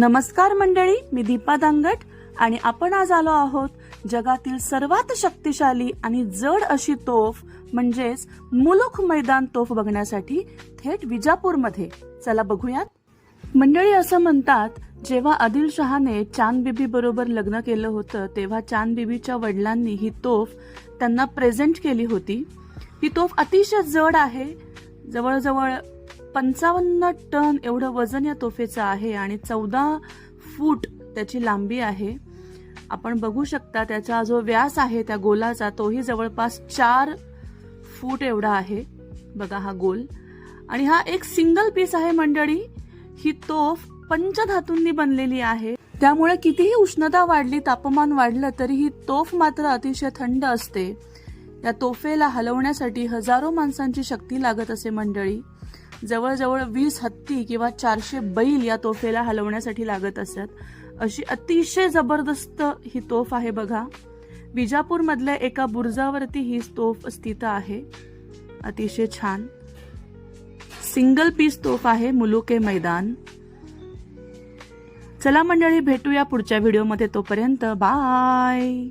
नमस्कार मंडळी मी दीपा दांगट आणि आपण आज आलो आहोत जगातील सर्वात शक्तिशाली आणि जड अशी तोफ म्हणजेच मुलुख मैदान तोफ बघण्यासाठी थेट विजापूरमध्ये. चला बघूयात. मंडळी असं म्हणतात जेव्हा आदिलशहाने चांद बीबी बरोबर लग्न केलं होतं तेव्हा चांद बीबीच्या वडिलांनी ही तोफ त्यांना प्रेझेंट केली होती. ही तोफ अतिशय जड आहे. जवळजवळ पंचावन्न टन एवढं वजन या तोफेचं आहे आणि चौदा फूट त्याची लांबी आहे. आपण बघू शकता त्याचा जो व्यास आहे त्या गोलाचा तोही जवळपास चार फूट एवढा आहे. बघा हा गोल. आणि हा एक सिंगल पीस आहे मंडळी. ही तोफ पंचधातूंनी बनलेली आहे. त्यामुळे कितीही उष्णता वाढली तापमान वाढलं तरी ही तोफ मात्र अतिशय थंड असते. या तोफेला हलवण्यासाठी हजारो माणसांची शक्ती लागत असे मंडळी. जवळजवळ वीस हत्ती किंवा चारशे बैल या तोफेला हलवण्यासाठी लागत असत. अशी अतिशय जबरदस्त ही तोफ आहे बघा. विजापूरमधल्या एका बुर्जावरती ही तोफ स्थित आहे. अतिशय छान. सिंगल पीस तोफ आहे मुलुके मैदान. चला मंडळी भेटूया पुढच्या व्हिडिओमध्ये तोपर्यंत बाय!